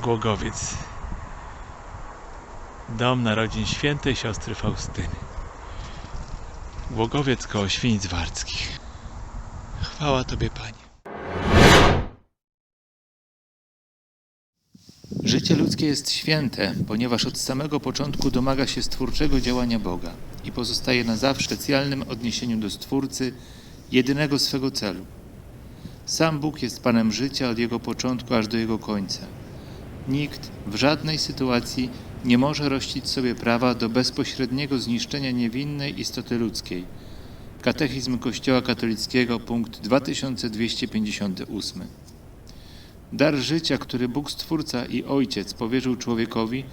Głogowiec. Dom narodzin świętej siostry Faustyny. Głogowiec koło Świnic Warckich. Chwała Tobie, Panie. Życie ludzkie jest święte, ponieważ od samego początku domaga się stwórczego działania Boga i pozostaje na zawsze w specjalnym odniesieniu do Stwórcy, jedynego swego celu. Sam Bóg jest Panem życia od jego początku aż do jego końca. Nikt w żadnej sytuacji nie może rościć sobie prawa do bezpośredniego zniszczenia niewinnej istoty ludzkiej. Katechizm Kościoła katolickiego, punkt 2258. Dar życia, który Bóg Stwórca i Ojciec powierzył człowiekowi,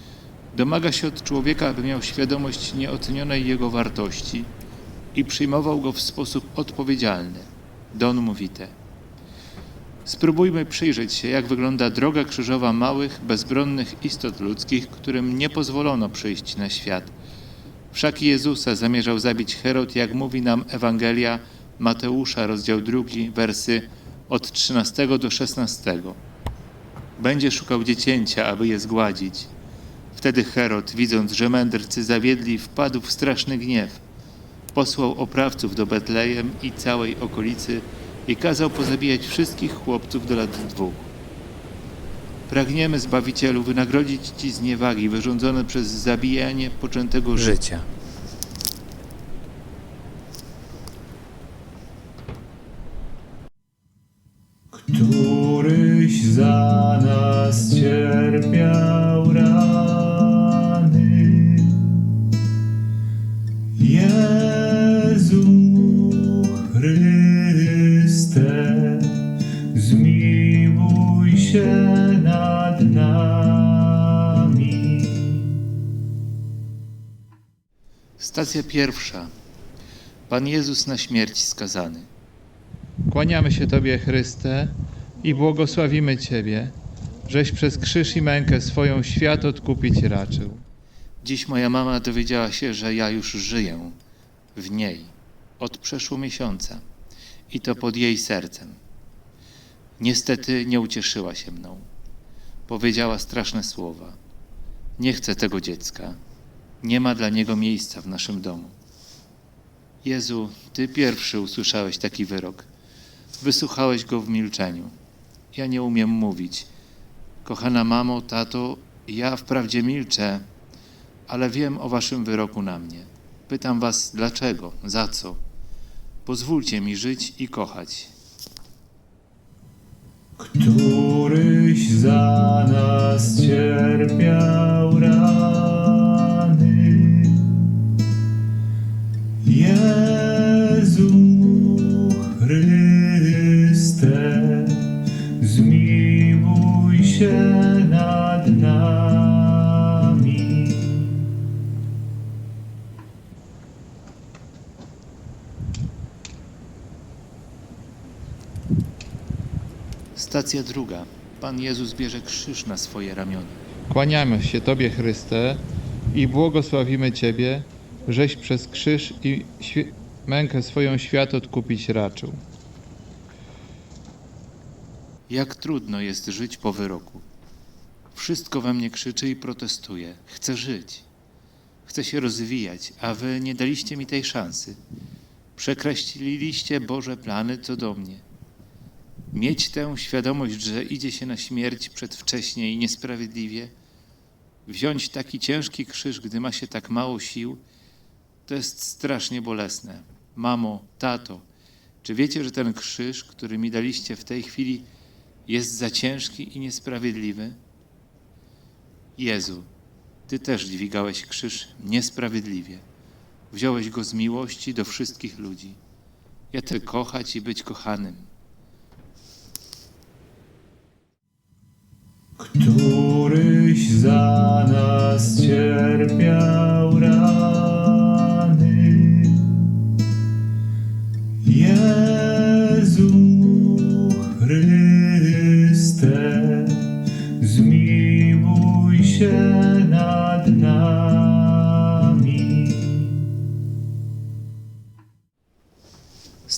domaga się od człowieka, aby miał świadomość nieocenionej jego wartości i przyjmował go w sposób odpowiedzialny. Don Vitae. Spróbujmy przyjrzeć się, jak wygląda droga krzyżowa małych, bezbronnych istot ludzkich, którym nie pozwolono przyjść na świat. Wszak Jezusa zamierzał zabić Herod, jak mówi nam Ewangelia Mateusza, rozdział 2, wersy od 13 do 16. Będzie szukał dziecięcia, aby je zgładzić. Wtedy Herod, widząc, że mędrcy zawiedli, wpadł w straszny gniew. Posłał oprawców do Betlejem i całej okolicy i kazał pozabijać wszystkich chłopców do lat dwóch. Pragniemy, Zbawicielu, wynagrodzić Ci zniewagi wyrządzone przez zabijanie poczętego życia. Stacja pierwsza. Pan Jezus na śmierć skazany. Kłaniamy się Tobie, Chryste, i błogosławimy Ciebie, żeś przez krzyż i mękę swoją świat odkupić raczył. Dziś moja mama dowiedziała się, że ja już żyję w niej od przeszło miesiąca i to pod jej sercem. Niestety nie ucieszyła się mną. Powiedziała straszne słowa. Nie chcę tego dziecka. Nie ma dla niego miejsca w naszym domu. Jezu, Ty pierwszy usłyszałeś taki wyrok. Wysłuchałeś go w milczeniu. Ja nie umiem mówić. Kochana mamo, tato, ja wprawdzie milczę, ale wiem o waszym wyroku na mnie. Pytam was, dlaczego, za co? Pozwólcie mi żyć i kochać. któryś za nas cierpiał rany. Jezu Chryste, zmiłuj się nad nami. Stacja druga. Pan Jezus bierze krzyż na swoje ramiona. Kłaniamy się Tobie, Chryste, i błogosławimy Ciebie, żeś przez krzyż i mękę swoją świat odkupić raczył. Jak trudno jest żyć po wyroku. Wszystko we mnie krzyczy i protestuje. Chcę żyć. Chcę się rozwijać, a wy nie daliście mi tej szansy. Przekreśliliście Boże plany co do mnie. Mieć tę świadomość, że idzie się na śmierć przedwcześnie i niesprawiedliwie, wziąć taki ciężki krzyż, gdy ma się tak mało sił, to jest strasznie bolesne. Mamo, tato, czy wiecie, że ten krzyż, który mi daliście w tej chwili, jest za ciężki i niesprawiedliwy? Jezu, Ty też dźwigałeś krzyż niesprawiedliwie. Wziąłeś go z miłości do wszystkich ludzi. Ja chcę kochać i być kochanym. któryś za nas cierpiał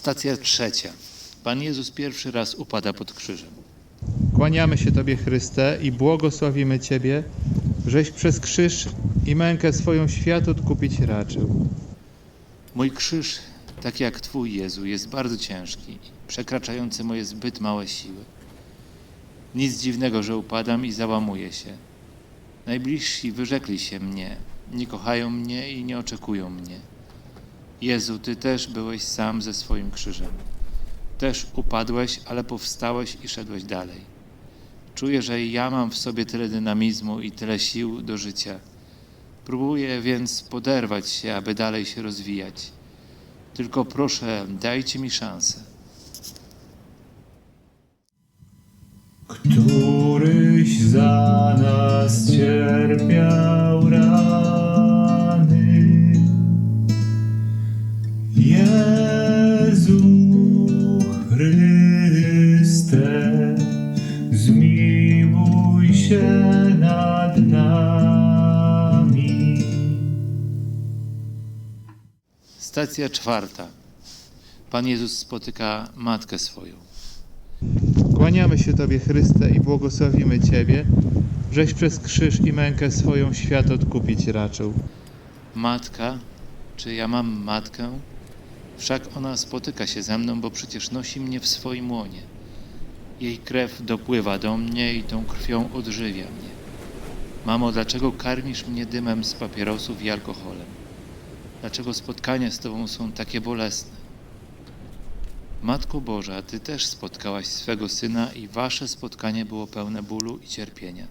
Stacja trzecia. Pan Jezus pierwszy raz upada pod krzyżem. Kłaniamy się Tobie, Chryste, i błogosławimy Ciebie, żeś przez krzyż i mękę swoją świat odkupić raczył. Mój krzyż, tak jak Twój Jezu, jest bardzo ciężki, przekraczający moje zbyt małe siły. Nic dziwnego, że upadam i załamuję się. Najbliżsi wyrzekli się mnie, nie kochają mnie i nie oczekują mnie. Jezu, Ty też byłeś sam ze swoim krzyżem. Też upadłeś, ale powstałeś i szedłeś dalej. Czuję, że ja mam w sobie tyle dynamizmu i tyle sił do życia. Próbuję więc poderwać się, aby dalej się rozwijać. Tylko proszę, dajcie mi szansę. któryś za nas cierpiał rany. Stacja czwarta. Pan Jezus spotyka matkę swoją. Kłaniamy się Tobie, Chryste, i błogosławimy Ciebie, żeś przez krzyż i mękę swoją świat odkupić raczył. Matka, czy ja mam matkę? Wszak ona spotyka się ze mną, bo przecież nosi mnie w swoim łonie. Jej krew dopływa do mnie i tą krwią odżywia mnie. Mamo, dlaczego karmisz mnie dymem z papierosów i alkoholem? Dlaczego spotkania z Tobą są takie bolesne? Matko Boża, Ty też spotkałaś swego Syna i Wasze spotkanie było pełne bólu i cierpienia.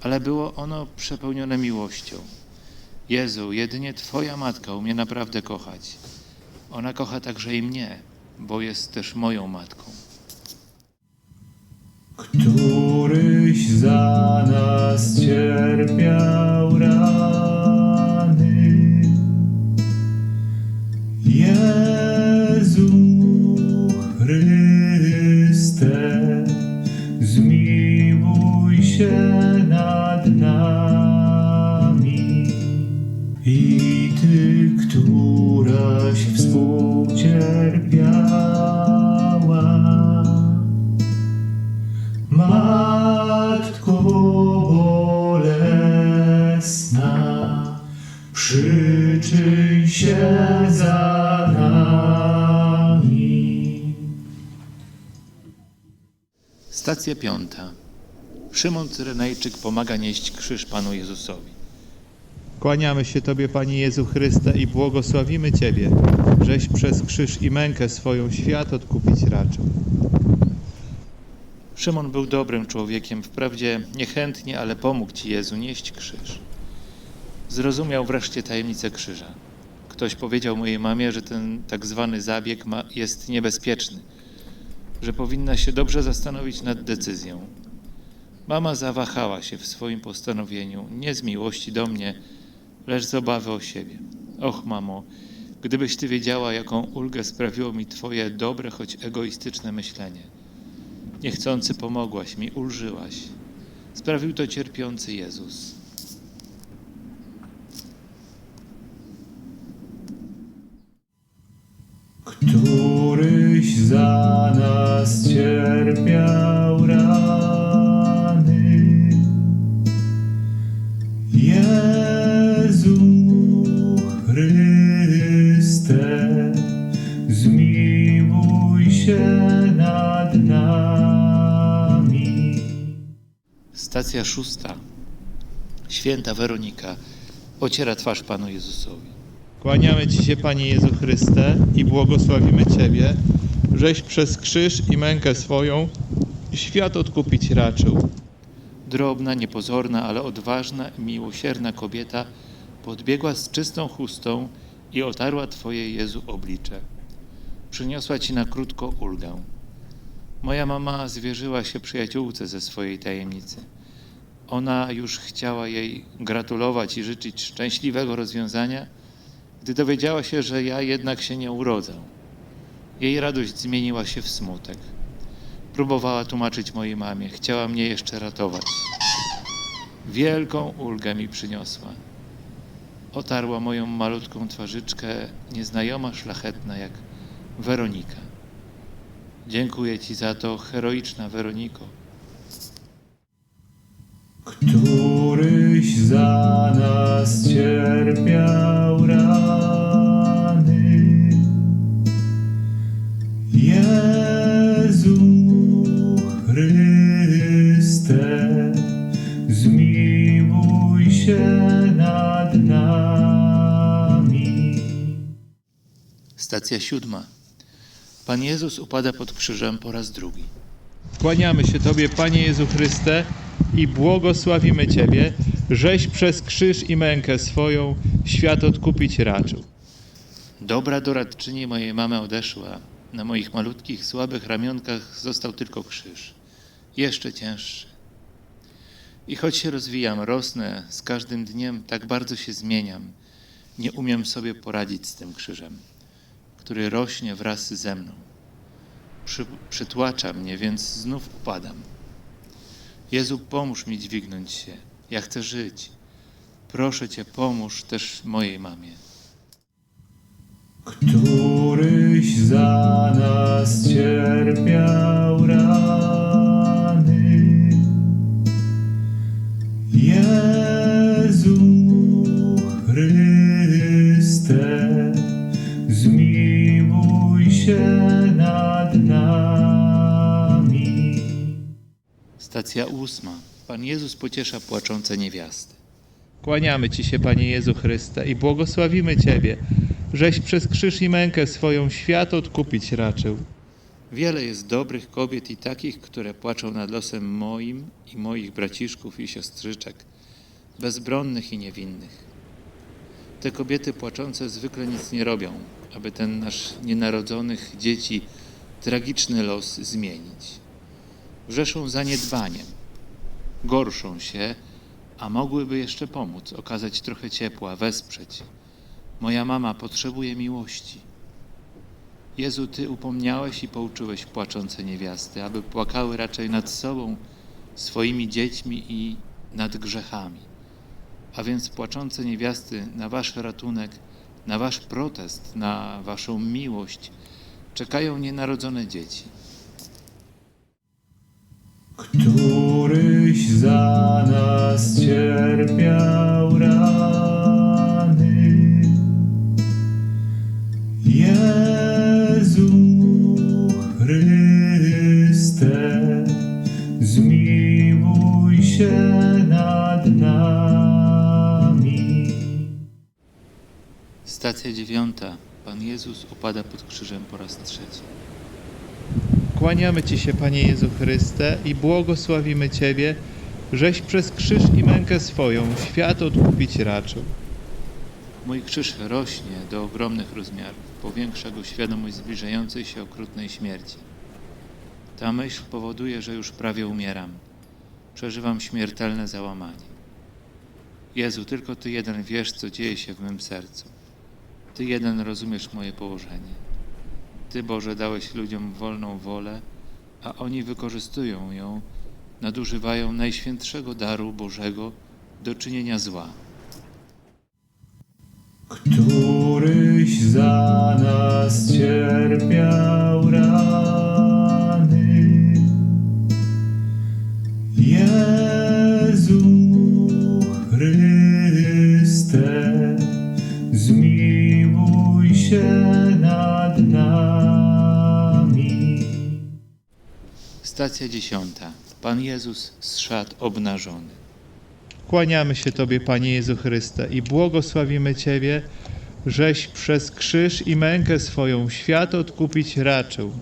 Ale było ono przepełnione miłością. Jezu, jedynie Twoja matka umie naprawdę kochać. Ona kocha także i mnie, bo jest też moją matką. któryś za nas cierpiał rany. Jezu Stacja piąta. Szymon Cyrenajczyk pomaga nieść krzyż Panu Jezusowi. Kłaniamy się Tobie, Panie Jezu Chryste, i błogosławimy Ciebie, żeś przez krzyż i mękę swoją świat odkupić raczył. Szymon był dobrym człowiekiem, wprawdzie niechętnie, ale pomógł Ci Jezu nieść krzyż. Zrozumiał wreszcie tajemnicę krzyża. Ktoś powiedział mojej mamie, że ten tak zwany zabieg ma, jest niebezpieczny, że powinna się dobrze zastanowić nad decyzją. Mama zawahała się w swoim postanowieniu, nie z miłości do mnie, lecz z obawy o siebie. Och, mamo, gdybyś ty wiedziała, jaką ulgę sprawiło mi twoje dobre, choć egoistyczne myślenie. Niechcący pomogłaś mi, ulżyłaś. Sprawił to cierpiący Jezus. Za nas cierpiał rany. Jezu Chryste, zmiłuj się nad nami. Stacja szósta. Święta Weronika ociera twarz Panu Jezusowi. Kłaniamy Ci się, Panie Jezu Chryste, i błogosławimy Ciebie, żeś przez krzyż i mękę swoją świat odkupić raczył. Drobna, niepozorna, ale odważna i miłosierna kobieta podbiegła z czystą chustą i otarła Twoje Jezu oblicze. Przyniosła Ci na krótko ulgę. Moja mama zwierzyła się przyjaciółce ze swojej tajemnicy. Ona już chciała jej gratulować i życzyć szczęśliwego rozwiązania, gdy dowiedziała się, że ja jednak się nie urodzę. Jej radość zmieniła się w smutek. Próbowała tłumaczyć mojej mamie, chciała mnie jeszcze ratować. Wielką ulgę mi przyniosła. Otarła moją malutką twarzyczkę, nieznajoma, szlachetna jak Weronika. Dziękuję Ci za to, heroiczna Weroniko. któryś za nas cierpiał rany. Jezu Chryste, zmiłuj się nad nami. Stacja siódma. Pan Jezus upada pod krzyżem po raz drugi. Kłaniamy się Tobie, Panie Jezu Chryste, i błogosławimy Ciebie, żeś przez krzyż i mękę swoją świat odkupić raczył. Dobra doradczyni mojej mamy odeszła. Na moich malutkich, słabych ramionkach został tylko krzyż. Jeszcze cięższy. I choć się rozwijam, rosnę, z każdym dniem tak bardzo się zmieniam, nie umiem sobie poradzić z tym krzyżem, który rośnie wraz ze mną. Przy, przytłacza mnie, więc znów upadam. Jezu, pomóż mi dźwignąć się. Ja chcę żyć. Proszę Cię, pomóż też mojej mamie. Któryś za nas cierpiał rany. Jezu Chryste, zmiłuj się nad nami. Stacja ósma. Pan Jezus pociesza płaczące niewiasty. Kłaniamy Ci się, Panie Jezu Chryste, i błogosławimy Ciebie, żeś przez krzyż i mękę swoją świat odkupić raczył. Wiele jest dobrych kobiet i takich, które płaczą nad losem moim i moich braciszków i siostrzyczek, bezbronnych i niewinnych. Te kobiety płaczące zwykle nic nie robią, aby ten nasz nienarodzonych dzieci tragiczny los zmienić. Grzeszą zaniedbaniem, gorszą się, a mogłyby jeszcze pomóc, okazać trochę ciepła, wesprzeć. Moja mama potrzebuje miłości. Jezu, Ty upomniałeś i pouczyłeś płaczące niewiasty, aby płakały raczej nad sobą, swoimi dziećmi i nad grzechami. A więc płaczące niewiasty na Wasz ratunek, na Wasz protest, na Waszą miłość czekają nienarodzone dzieci. Któryś za nas cierpiał rany. Jezu Chryste, zmiłuj się nad nami. Stacja dziewiąta. Pan Jezus upada pod krzyżem po raz trzeci. Kłaniamy Ci się, Panie Jezu Chryste, i błogosławimy Ciebie, żeś przez krzyż i mękę swoją świat odkupić raczył. Mój krzyż rośnie do ogromnych rozmiarów, powiększa go świadomość zbliżającej się okrutnej śmierci. Ta myśl powoduje, że już prawie umieram. Przeżywam śmiertelne załamanie. Jezu, tylko Ty jeden wiesz, co dzieje się w mym sercu. Ty jeden rozumiesz moje położenie. Ty, Boże, dałeś ludziom wolną wolę, a oni wykorzystują ją, nadużywają najświętszego daru Bożego do czynienia zła. któryś za nas cierpiał rany. Stacja dziesiąta. Pan Jezus z szat obnażony. Kłaniamy się Tobie, Panie Jezu Chryste, i błogosławimy Ciebie, żeś przez krzyż i mękę swoją świat odkupić raczył.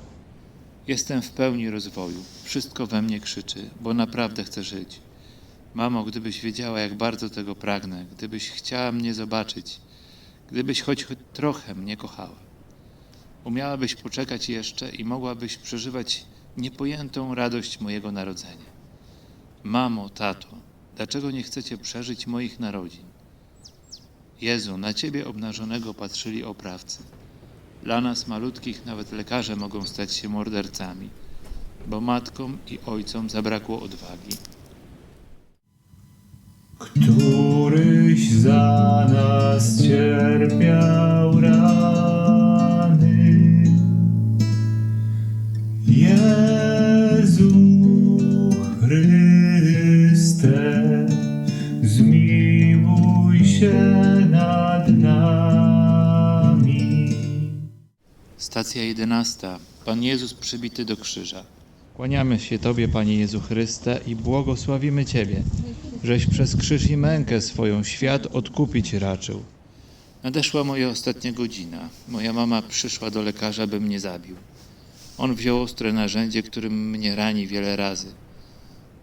Jestem w pełni rozwoju. Wszystko we mnie krzyczy, bo naprawdę chcę żyć. Mamo, gdybyś wiedziała, jak bardzo tego pragnę, gdybyś chciała mnie zobaczyć, gdybyś choć, choć trochę mnie kochała. Umiałabyś poczekać jeszcze i mogłabyś przeżywać niepojętą radość mojego narodzenia. Mamo, tato, dlaczego nie chcecie przeżyć moich narodzin? Jezu, na Ciebie obnażonego patrzyli oprawcy. Dla nas malutkich nawet lekarze mogą stać się mordercami, bo matkom i ojcom zabrakło odwagi. któryś za nas cierpiał rany. Jezu Chryste, zmiłuj się nad nami. Stacja jedenasta. Pan Jezus przybity do krzyża. Kłaniamy się Tobie, Panie Jezu Chryste, i błogosławimy Ciebie, żeś przez krzyż i mękę swoją świat odkupić raczył. Nadeszła moja ostatnia godzina. Moja mama przyszła do lekarza, by mnie zabił. On wziął ostre narzędzie, którym mnie rani wiele razy.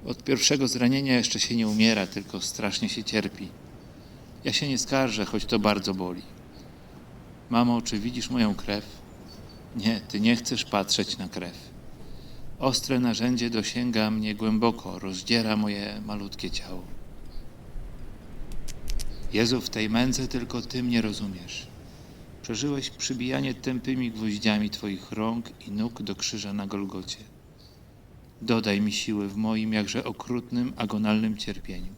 Od pierwszego zranienia jeszcze się nie umiera, tylko strasznie się cierpi. Ja się nie skarżę, choć to bardzo boli. Mamo, czy widzisz moją krew? Nie, ty nie chcesz patrzeć na krew. Ostre narzędzie dosięga mnie głęboko, rozdziera moje malutkie ciało. Jezu, w tej męce tylko Ty mnie rozumiesz. Przeżyłeś przybijanie tępymi gwoździami Twoich rąk i nóg do krzyża na Golgocie. Dodaj mi siły w moim jakże okrutnym, agonalnym cierpieniu.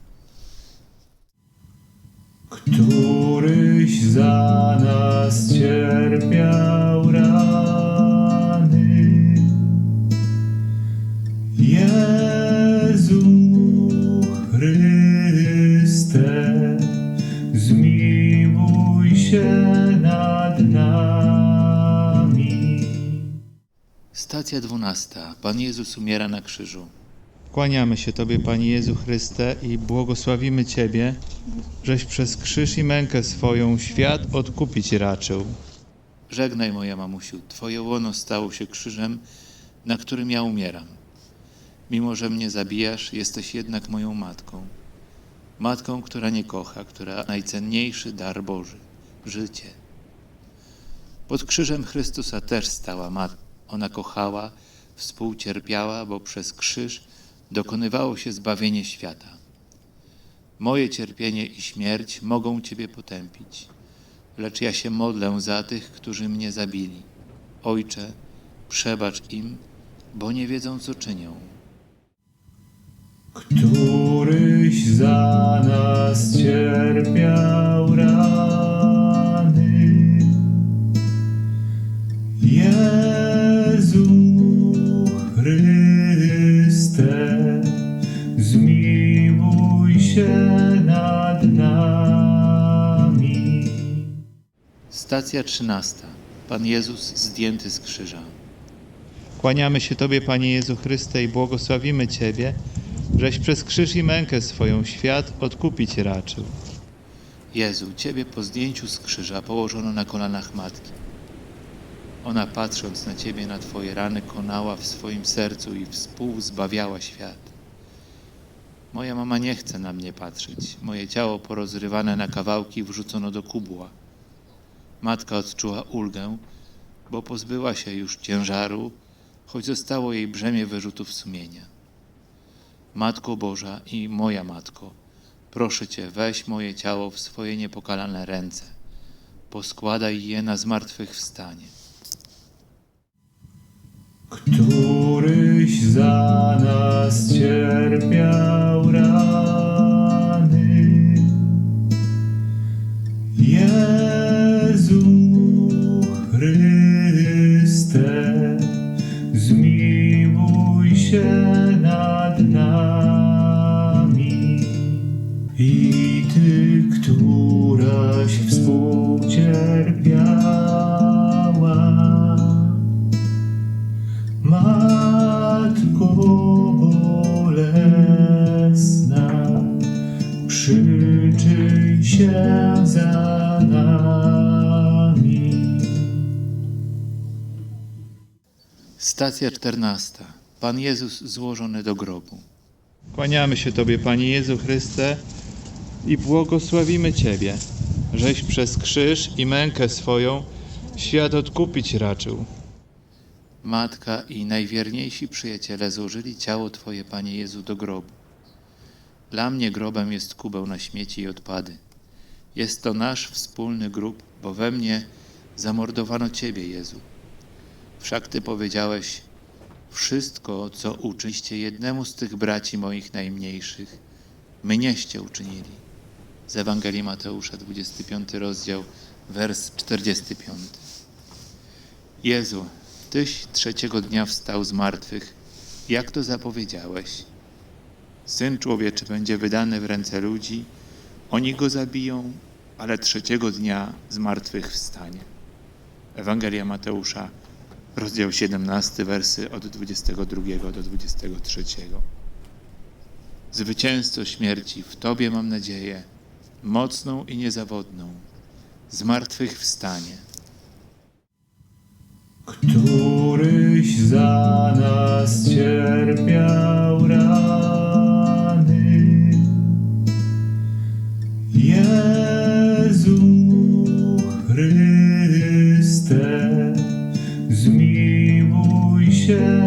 któryś za nas cierpiał rany. Jezu Chryste, zmiłuj się Stacja dwunasta. Pan Jezus umiera na krzyżu. Kłaniamy się Tobie, Panie Jezu Chryste, i błogosławimy Ciebie, żeś przez krzyż i mękę swoją świat odkupić raczył. Żegnaj, moja mamusiu, Twoje łono stało się krzyżem, na którym ja umieram. Mimo, że mnie zabijasz, jesteś jednak moją matką. Matką, która nie kocha, która najcenniejszy dar Boży życie. Pod krzyżem Chrystusa też stała matka. Ona kochała, współcierpiała, bo przez krzyż dokonywało się zbawienie świata. Moje cierpienie i śmierć mogą Ciebie potępić, lecz ja się modlę za tych, którzy mnie zabili. Ojcze, przebacz im, bo nie wiedzą, co czynią. któryś za nas cierpiał rany. Jezu Chryste, zmiłuj się nad nami. Stacja trzynasta. Pan Jezus zdjęty z krzyża. Kłaniamy się Tobie, Panie Jezu Chryste, i błogosławimy Ciebie, żeś przez krzyż i mękę swoją świat odkupić raczył. Jezu, Ciebie po zdjęciu z krzyża położono na kolanach Matki. Ona patrząc na Ciebie, na Twoje rany, konała w swoim sercu i współzbawiała świat. Moja mama nie chce na mnie patrzeć. Moje ciało porozrywane na kawałki wrzucono do kubła. Matka odczuła ulgę, bo pozbyła się już ciężaru, choć zostało jej brzemię wyrzutów sumienia. Matko Boża i moja Matko, proszę Cię, weź moje ciało w swoje niepokalane ręce, poskładaj je na zmartwychwstanie. Któryś za nas cierpiał rany. Jezu Chryste, zmiłuj się nad nami. I Ty, któraś współcierpiała, bolesna, przyczyń się za nami. Stacja czternasta. Pan Jezus złożony do grobu. Kłaniamy się Tobie, Panie Jezu Chryste, i błogosławimy Ciebie, żeś przez krzyż i mękę swoją świat odkupić raczył. Matka i najwierniejsi przyjaciele złożyli ciało Twoje, Panie Jezu, do grobu. Dla mnie grobem jest kubeł na śmieci i odpady. Jest to nasz wspólny grób, bo we mnie zamordowano Ciebie, Jezu. Wszak Ty powiedziałeś, wszystko, co uczyliście jednemu z tych braci moich najmniejszych, mnieście uczynili. Z Ewangelii Mateusza, 25 rozdział, wers 45. Jezu, Tyś trzeciego dnia wstał z martwych, jak to zapowiedziałeś. Syn człowieczy będzie wydany w ręce ludzi, oni go zabiją, ale trzeciego dnia z martwych wstanie. Ewangelia Mateusza, rozdział 17, wersy od 22 do 23. Zwycięzco śmierci, w Tobie mam nadzieję, mocną i niezawodną, zmartwychwstanie. Któryś za nas cierpiał rany. Jezu Chryste, zmiłuj się.